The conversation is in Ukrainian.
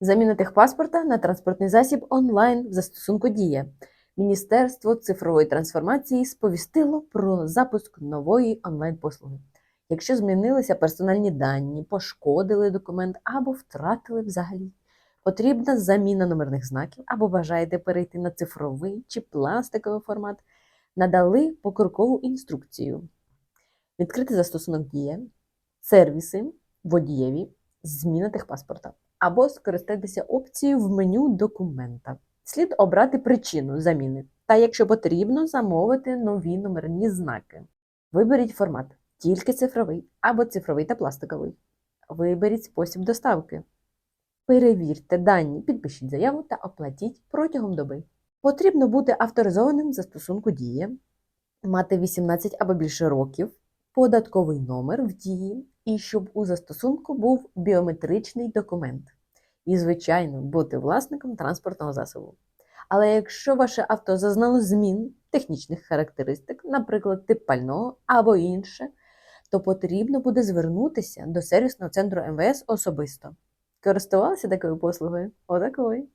Заміна техпаспорта на транспортний засіб онлайн в застосунку Дія. Міністерство цифрової трансформації сповістило про запуск нової онлайн-послуги. Якщо змінилися персональні дані, пошкодили документ або втратили взагалі, потрібна заміна номерних знаків або бажаєте перейти на цифровий чи пластиковий формат, надали покрокову інструкцію. Відкрити застосунок Дія, сервіси, водієві, зміна техпаспорта або скористатися опцією в меню документа. Слід обрати причину заміни та, якщо потрібно, замовити нові номерні знаки. Виберіть формат тільки цифровий або цифровий та пластиковий. Виберіть спосіб доставки. Перевірте дані, підпишіть заяву та оплатіть протягом доби. Потрібно бути авторизованим в застосунку Дія, мати 18 або більше років, податковий номер в дії і щоб у застосунку був біометричний документ. І, звичайно, бути власником транспортного засобу. Але якщо ваше авто зазнало змін технічних характеристик, наприклад, тип пального або інше, то потрібно буде звернутися до сервісного центру МВС особисто. Користувалися такою послугою? Отакою.